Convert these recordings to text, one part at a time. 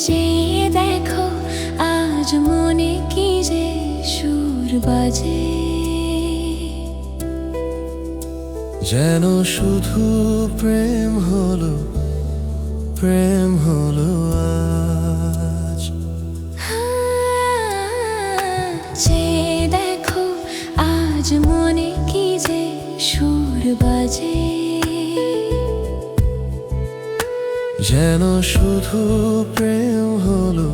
চেয়ে দেখো আজ মনে কি যে সুর বাজে। যেন শুধু প্রেম হলো প্রেম হলো আজ। চেয়ে দেখো আজ মনে কি যে সুর বাজে। যেন শুধু প্রেম হলো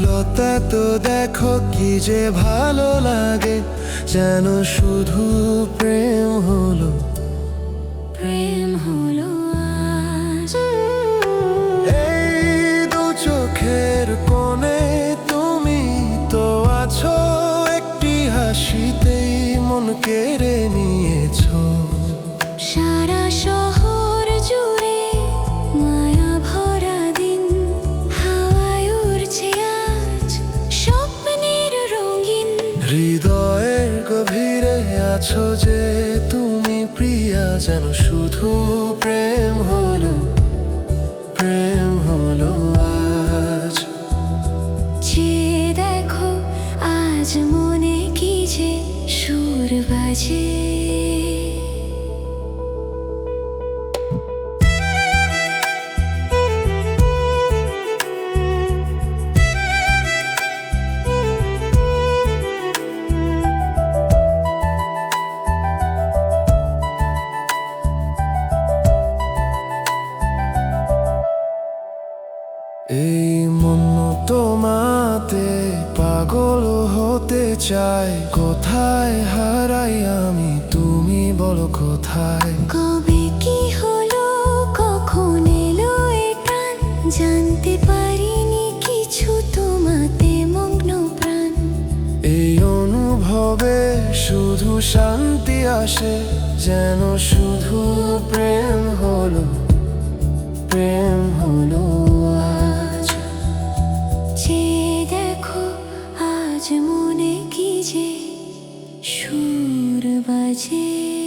ব্যাকুলতা তো দেখো কি যে ভালো লাগে যেন শুধু প্রেম হলো। প্রেম হলো এই দু চোখের কোণে তুমি তো আছো একটি হাসিতেই মন কেড়ে নিয়েছো। হৃদয়ের গভীরে আছো যে তুমি প্রিয়া যেন শুধু প্রেম হলো প্রেম হলো আজ। যে দেখো আজ মনে কি যে সুর বাজে। এই মন তোমাতে পাগল হতে চায় কোথায় হারাই আমি? তুমি বলো কোথায়? কবে কি হলো? কখন এলো এ জানতে পারিনি কিছু তোমাতে মগ্ন প্রাণ। এই অনুভবে শুধু শান্তি আসে যেন শুধু দেখো আজ মনে কি যে সুর বাজে।